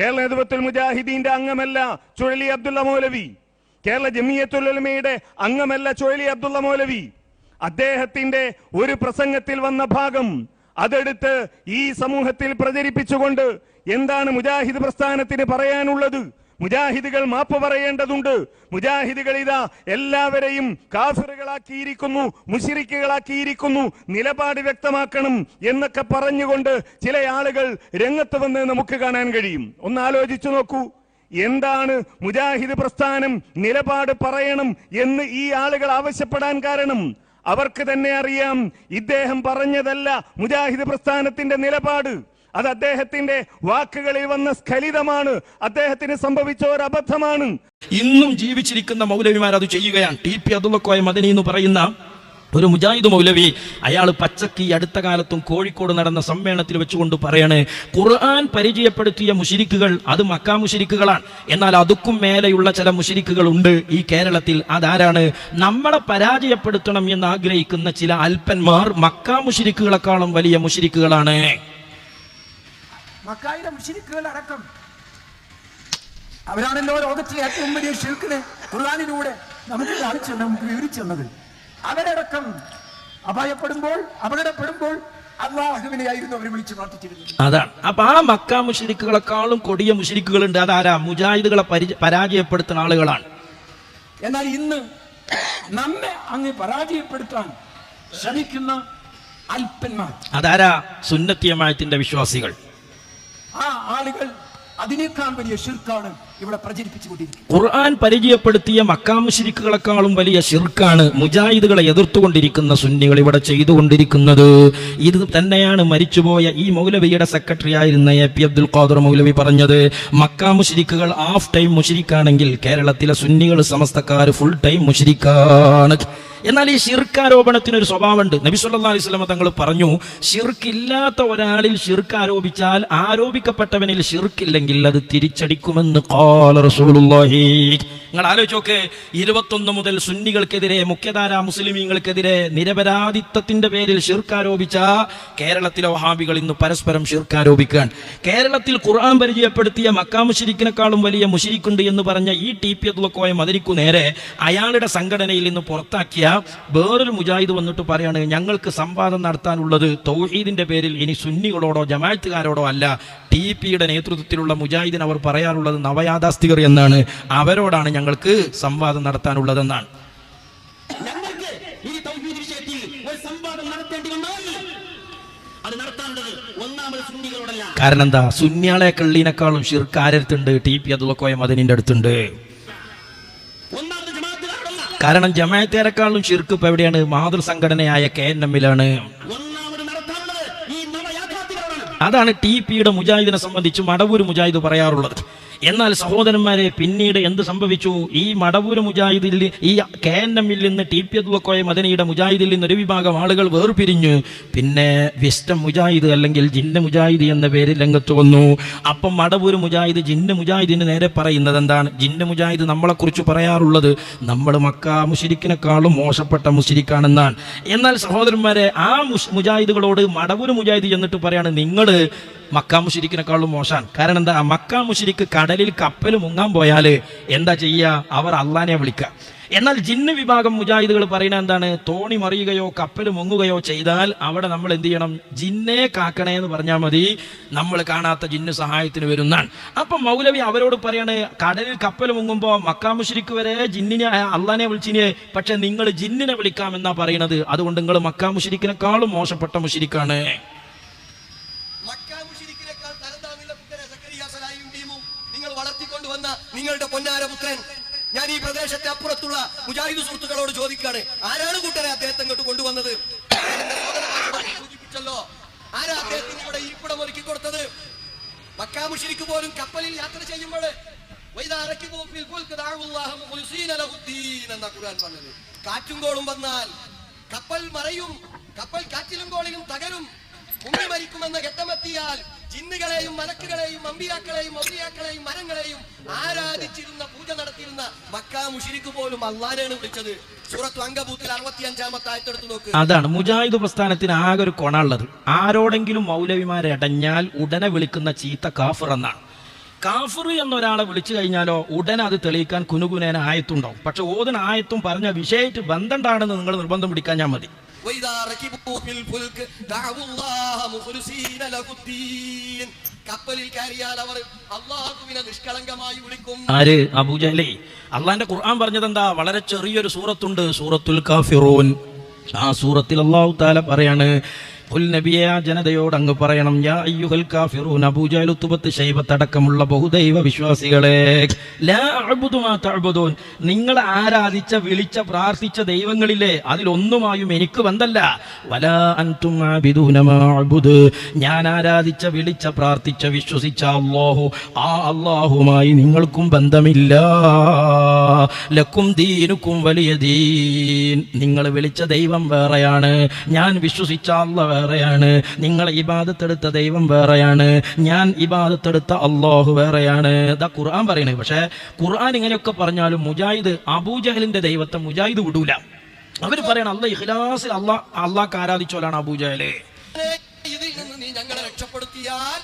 കേരള നേതൃത്വത്തിൽ മുജാഹിദീന്റെ അംഗമല്ല ചുഴലി അബ്ദുള്ള മൗലവി. കേരള ജമിയത്തുലമയുടെ അംഗമല്ല ചുഴലി അബ്ദുള്ള മൗലവി. അദ്ദേഹത്തിന്റെ ഒരു പ്രസംഗത്തിൽ വന്ന ഭാഗം അതെടുത്ത് ഈ സമൂഹത്തിൽ പ്രചരിപ്പിച്ചുകൊണ്ട് എന്താണ് മുജാഹിദ് പ്രസ്ഥാനത്തിന് പറയാനുള്ളത്? മുജാഹിദുകൾ മാപ്പ് പറയേണ്ടതുണ്ട്. മുജാഹിദുകൾ ഇതാ എല്ലാവരെയും കാഫിറുകളാക്കിയിരിക്കുന്നു മുഷിരിക്കുകളാക്കിയിരിക്കുന്നു നിലപാട് വ്യക്തമാക്കണം എന്നൊക്കെ പറഞ്ഞുകൊണ്ട് ചില ആളുകൾ രംഗത്ത് വന്ന് നമുക്ക് കാണാൻ കഴിയും. ഒന്ന് ആലോചിച്ചു നോക്കൂ. എന്താണ് മുജാഹിദ് പ്രസ്ഥാനം? നിലപാട് പറയണം എന്ന് ഈ ആളുകൾ ആവശ്യപ്പെടാൻ കാരണം. അവർക്ക് തന്നെ അറിയാം ഇദ്ദേഹം പറഞ്ഞതല്ല മുജാഹിദ് പ്രസ്ഥാനത്തിന്റെ നിലപാട്. അത് അദ്ദേഹത്തിന്റെ വാക്കുകളിൽ വന്ന സ്ഖലിതമാണ്. അദ്ദേഹത്തിന് സംഭവിച്ച ഒരു അബദ്ധമാണ് ഇന്നും ജീവിച്ചിരിക്കുന്ന മൗലവിമാർ അത് ചെയ്യുകയാണ്. ടി പി അബ്ദുള്ളക്കോയ മദനി എന്ന് പറയുന്ന ഒരു മുജാഹിദ് മൗലവി അയാൾ പച്ചക്ക് ഈ അടുത്ത കാലത്തും കോഴിക്കോട് നടന്ന സമ്മേളനത്തിൽ വെച്ചുകൊണ്ട് പറയണേ ഖുർആൻ പരിചയപ്പെടുത്തിയ മുഷിരിക്കുകൾ അത് മക്കാ മുഷിരിക്കുകളാണ് എന്നാൽ അതുക്കും മേലെയുള്ള ചില മുഷിരിക്കുകൾ ഉണ്ട് ഈ കേരളത്തിൽ. അതാരാണ്? നമ്മളെ പരാജയപ്പെടുത്തണം എന്ന് ആഗ്രഹിക്കുന്ന ചില അല്പന്മാർ മക്കാ മുഷിരിക്കുകളെക്കാളും വലിയ മുഷിരിക്കുകളാണ് മക്കായിലെ മുഷിരിക്കുകൾ അടക്കം. അവരാണല്ലോ ലോകത്തിലെ ഏറ്റവും വലിയ ഷിൽക്കിനെ ഖുർആാനിലൂടെ നമുക്ക് കാണിച്ചു നമുക്ക് വിവരിച്ചു തന്നത്. അവരടക്കം അപായപ്പെടുമ്പോൾ അപകടപ്പെടുമ്പോൾ അള്ളാഹുവിനെയായിരുന്നു അവർ വിളിച്ചു പ്രാർത്ഥിച്ചിരുന്നത്. അതാണ് അപ്പൊ ആ മക്ക മുഷരിക്കുകളെക്കാളും കൊടിയ മുഷരിക്കുകളുണ്ട്. അതാരാ? മുജാഹിദുകളെ പരി- പരാജയപ്പെടുത്തുന്ന ആളുകളാണ്. എന്നാൽ ഇന്ന് നമ്മെ അങ്ങ് പരാജയപ്പെടുത്താൻ ശ്രമിക്കുന്ന അല്പന്മാർ. അതാരാ? സുന്നത്തിയമായത്തിന്റെ വിശ്വാസികൾ. ആളുകൾ അതിനേക്കാൾ വലിയ ഷിർക്കാണ് ഇവിടെ പ്രചരിപ്പിച്ചുകൊണ്ടിരിക്കുന്നത് ഖുർആൻ പരിചയപ്പെടുത്തിയ മക്കാമുഷിരിക്കുകളെക്കാളും വലിയ ഷിർക്കാണ് മുജാഹിദുകളെ എതിർത്തുകൊണ്ടിരിക്കുന്ന സുന്നികൾ ഇവിടെ ചെയ്തുകൊണ്ടിരിക്കുന്നത്. ഇത് തന്നെയാണ് മരിച്ചുപോയ ഈ മൗലവിയുടെ സെക്രട്ടറി ആയിരുന്ന എ പി അബ്ദുൽ ഖാദർ മൗലവി പറഞ്ഞത് മക്കാമുഷിരിക്കുകൾ ഹാഫ് ടൈം മുഷിരിക്കാണെങ്കിൽ കേരളത്തിലെ സുന്നികൾ സമസ്തക്കാർ ഫുൾ ടൈം മുഷിരിക്കാണ്. എന്നാൽ ഈ ശിർക്കാരോപണത്തിന് ഒരു സ്വഭാവമുണ്ട്. നബി സല്ലാ അലൈഹി തങ്ങൾ പറഞ്ഞു ഷിർക്കില്ലാത്ത ഒരാളിൽ ഷിർക്ക് ആരോപിച്ചാൽ ആരോപിക്കപ്പെട്ടവനിൽ ഷിർക്കില്ലെങ്കിൽ അത് തിരിച്ചടിക്കുമെന്ന് നിങ്ങൾ ആലോചിച്ചോക്കെ ഇരുപത്തൊന്ന് മുതൽ സുന്നികൾക്കെതിരെ മുഖ്യധാര മുസ്ലിമീങ്ങൾക്കെതിരെ നിരപരാധിത്വത്തിന്റെ പേരിൽ ഷിർക്കാരോപിച്ച കേരളത്തിലെ വഹാബികൾ ഇന്ന് പരസ്പരം ഷിർക്ക് ആരോപിക്കാൻ കേരളത്തിൽ ഖുർആൻ പരിചയപ്പെടുത്തിയ മക്കാ മുഷിരിക്കിനെക്കാളും വലിയ മുഷിരിക്കുണ്ട് എന്ന് പറഞ്ഞ ഈ ടി പി അബ്ദുള്ളക്കോയ മതിരിക്കു നേരെ അയാളുടെ സംഘടനയിൽ നിന്ന് പുറത്താക്കിയ വേറൊരു മുജാഹിദ് വന്നിട്ട് പറയാണ് ഞങ്ങൾക്ക് സംവാദം നടത്താനുള്ളത് തൗഹീദിന്റെ പേരിൽ ഇനി സുന്നികളോടോ ജമാത്തുകാരോടോ അല്ല ടി പിയുടെ നേതൃത്വത്തിലുള്ള മുജാഹിദിൻ അവർ പറയാറുള്ളത് നവയാഥാസ്ഥികർ എന്നാണ്. അവരോടാണ് ഞങ്ങൾക്ക് സംവാദം നടത്താനുള്ളതെന്നാണ്. കാരണം എന്താ? സുന്യാളെ കള്ളീനേക്കാളും ഷിർക്ക് ആരടുത്തുണ്ട്? ടി പി അബ്ദുള്ളക്കോയ മദനിന്റെ അടുത്തുണ്ട്. കാരണം ജമാഅത്തേരെക്കാളും ഷിർക്ക് ഇപ്പൊ എവിടെയാണ്? മാതൃസംഘടനയായ കെ എൻ എമ്മിലാണ് ഒന്നാമത് നടത്താനുള്ളത് ഈ നവയാഥാർത്ഥികളോടാണ് അതാണ് ടി പിയുടെ മുജാഹിദിനെ സംബന്ധിച്ച് മടവൂർ മുജാഹിദ് പറയാറുള്ളത്. എന്നാൽ സഹോദരന്മാരെ പിന്നീട് എന്ത് സംഭവിച്ചു? ഈ മടവൂര് മുജാഹിദിൽ ഈ കെ എൻ എമ്മിൽ നിന്ന് ടി പി അബ്ദുള്ളക്കോയ മദനിയുടെ മുജാഹിദിൽ നിന്ന് ഒരു വിഭാഗം ആളുകൾ വേർപിരിഞ്ഞു. പിന്നെ വിസ്റ്റം മുജാഹിദ് അല്ലെങ്കിൽ ജിന്ന മുജാഹിദ് എന്ന പേരിൽ രംഗത്ത് വന്നു. അപ്പം മടവൂര് മുജാഹിദ് ജിന്ന മുജാഹിദിന് നേരെ പറയുന്നത് എന്താണ്? ജിന്ന മുജാഹിദ് നമ്മളെക്കുറിച്ച് പറയാറുള്ളത് നമ്മൾ മക്ക മുഷിരിക്കിനെക്കാളും മോശപ്പെട്ട മുഷിരിക്കാണെന്നാണ് എന്നാൽ സഹോദരന്മാരെ ആ മുജാഹിദുകളോട് മടവൂര് മുജാഹിദ് എന്നിട്ട് പറയാണ് നിങ്ങൾ മക്ക മുഷിരിക്കിനെക്കാളും മോശമാണ് കാരണം എന്താ? മക്കാമുഷിരിക്ക് കടലിൽ കപ്പൽ മുങ്ങാൻ പോയാൽ എന്താ ചെയ്യുക അവർ അള്ളാനെ വിളിക്കുക എന്നാൽ ജിന്ന് വിഭാഗം മുജാഹിദുകൾ പറയുന്ന എന്താണ്? തോണി മറിയുകയോ കപ്പൽ മുങ്ങുകയോ ചെയ്താൽ അവിടെ നമ്മൾ എന്ത് ചെയ്യണം? ജിന്നെ കാക്കണേ എന്ന് പറഞ്ഞാൽ മതി. നമ്മൾ കാണാത്ത ജിന്ന് സഹായത്തിന് വരുന്നതാണ്. അപ്പം മൗലവി അവരോട് പറയാണ് കടലിൽ കപ്പൽ മുങ്ങുമ്പോൾ മക്കാമുഷിരിക്ക് വരെ ജിന്നിനെ അള്ളാനെ വിളിച്ചിനെ. പക്ഷെ നിങ്ങൾ ജിന്നിനെ വിളിക്കാമെന്നാ പറയണത്. അതുകൊണ്ട് നിങ്ങൾ മക്കാമുഷിരിക്കിനെക്കാളും മോശപ്പെട്ട മുഷിരിക്കാണ്. നിങ്ങളുടെ പൊന്നാര പുത്രൻ. ഞാൻ ഈ പ്രദേശത്തെ അപ്പുറത്തുള്ള മുജാഹിദ് സുഹൃത്തുക്കളോട് ചോദിക്കാണ് ആരാണ് കൂട്ടരെ അദ്ദേഹത്തെ ഇങ്ങോട്ട് കൊണ്ടുവന്നത്? എന്റെ സൂചിപ്പിച്ചല്ലോ ആരാ അദ്ദേഹത്തിന് ഇവിടെ ഇരിപ്പിടം ഒരുക്കി കൊടുത്തത്? മക്കാമുഷിരിക്ക് പോലും കപ്പലിൽ യാത്ര ചെയ്യുമ്പോൾ കാറ്റും കോളും വന്നാൽ കപ്പൽ മറയും കപ്പൽ കാറ്റിലും കോളിലും തകരും മുങ്ങി മരിക്കുമെന്ന ഘട്ടമെത്തിയാൽ ജിന്നുകളെയും മലക്കുകളെയും അമ്പിയാക്കളെയും ഔലിയാക്കളെയും മരങ്ങളെയും ആരാധിച്ചിരുന്ന പൂജ നടത്തിയിരുന്ന മക്കാ മുഷിരിക്ക് പോലും അള്ളാരാണ് വിളിച്ചത്. സൂറത്ത് അങ്കബൂത്തിൽ അറുപത്തി അഞ്ചാമത്തെ ആയത്തെടുത്ത് നോക്ക്. അതാണ് മുജാഹിദ് പ്രസ്ഥാനത്തിന് ആകെ ഒരു കൊണുള്ളത്. ആരോടെങ്കിലും മൗലവിമാരെ അടഞ്ഞാൽ ഉടനെ വിളിക്കുന്ന ചീത്ത കാഫർ എന്നാണ്. കാഫർ എന്നൊരാളെ വിളിച്ചു കഴിഞ്ഞാലോ ഉടനെ അത് തെളിയിക്കാൻ കുനുകുനേന ആയത്തുണ്ടാവും. പക്ഷെ ഓതിന് ആയത്തും പറഞ്ഞ വിഷയമായിട്ട് ബന്ധണ്ടാണെന്ന് നിങ്ങൾ നിർബന്ധം പിടിക്കാൻ ഞാൻ മതി. وإذا ركبوا في الفلك دعوا الله مخلصين له الدين കപ്പലിൽ കയറിയാൽ അവർ അള്ളാഹുവിനെ നിഷ്കളങ്കമായി വിളിക്കും ആര് അബൂജലേ അള്ളാന്റെ ഖുർആൻ പറഞ്ഞത് എന്താ വളരെ ചെറിയൊരു സൂറത്തുണ്ട് സൂറത്തുൽ കാഫിറൂൻ ആ സൂറത്തിൽ അള്ളാഹു താല പറയാണ് പുൽ നബിയെ ആ ജനതയോട് അങ്ങ് പറയണം യാ അയ്യുഹൽ കാഫിറൂൻ അബൂജലുത്തുബത്ത് ശൈബത്തടക്കമുള്ള ബഹുദൈവ വിശ്വാസികളെ ലാ തഅ്ബുദൂൻ നിങ്ങൾ ആരാധിച്ച വിളിച്ച പ്രാർത്ഥിച്ച ദൈവങ്ങളിലെ അതിലൊന്നുമായും എനിക്ക് ബന്ധല്ല. വലാ അൻതും ആബിദൂന മാ അഅ്ബുദ് ഞാൻ ആരാധിച്ച വിളിച്ച പ്രാർത്ഥിച്ച വിശ്വസിച്ച അല്ലാഹു ആ അല്ലാഹുമായി നിങ്ങൾക്കും ബന്ധമില്ല. ലക്കും ദീനുക്കും വലിയ ദീൻ. നിങ്ങൾ വിളിച്ച ദൈവം വേറെയാണ്. ഞാൻ വിശ്വസിച്ച അല്ല വേറെയാണ്. നിങ്ങൾ ഇബാദത്തെടുത്ത ദൈവം വേറെയാണ്. ഞാൻ ഇബാദത്തെടുത്ത അള്ളാഹു വേറെയാണ്. ഇതാ ഖുർആൻ പറയണേ. പക്ഷേ ഖുർആൻ ഇങ്ങനെയൊക്കെ പറഞ്ഞാലും മുജാഹിദ് അബൂജഹലിന്റെ ദൈവത്തെ മുജാഹിദ് വിടൂല. അവർ പറയണം അല്ല ഇഖ്ലാസിൽ അള്ളാ അള്ളാഹ് ആരാധിച്ചോലാണ് അബൂജഹലെ. നീ ഞങ്ങളെ രക്ഷപ്പെടുത്തിയാൽ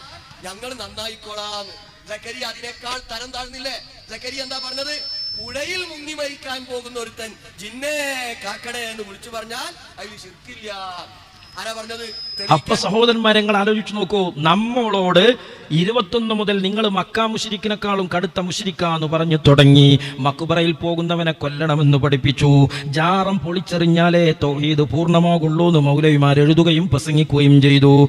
ഞങ്ങൾ നന്നായിക്കോളാന്ന് ജക്കരിയ അതിനേക്കാൾ തരം താഴ്ന്നില്ലേ? ജക്കരിയ എന്താ പറഞ്ഞത്? പുഴയിൽ മുങ്ങി മരിക്കാൻ പോകുന്ന ഒരുത്തൻ ജിന്നേ കാക്കടേ എന്ന് വിളിച്ചു പറഞ്ഞാൽ അതിൽ ശിർക്കില്ല. അപ്പൊ സഹോദരന്മാരെ ആലോചിച്ചു നോക്കൂ. നമ്മളോട് ഇരുപത്തൊന്ന് മുതൽ നിങ്ങൾ മക്ക മുഷിരിക്കിനെക്കാളും കടുത്ത മുഷിരിക്കാന്ന് പറഞ്ഞു തുടങ്ങി. മക്കുബറയിൽ പോകുന്നവനെ കൊല്ലണമെന്ന് പഠിപ്പിച്ചു. ജാറം പൊളിച്ചെറിഞ്ഞാലേ തൊഴീത് പൂർണമാകുള്ളൂ എന്ന് മൗലവിമാർ എഴുതുകയും പ്രസംഗിക്കുകയും ചെയ്തു.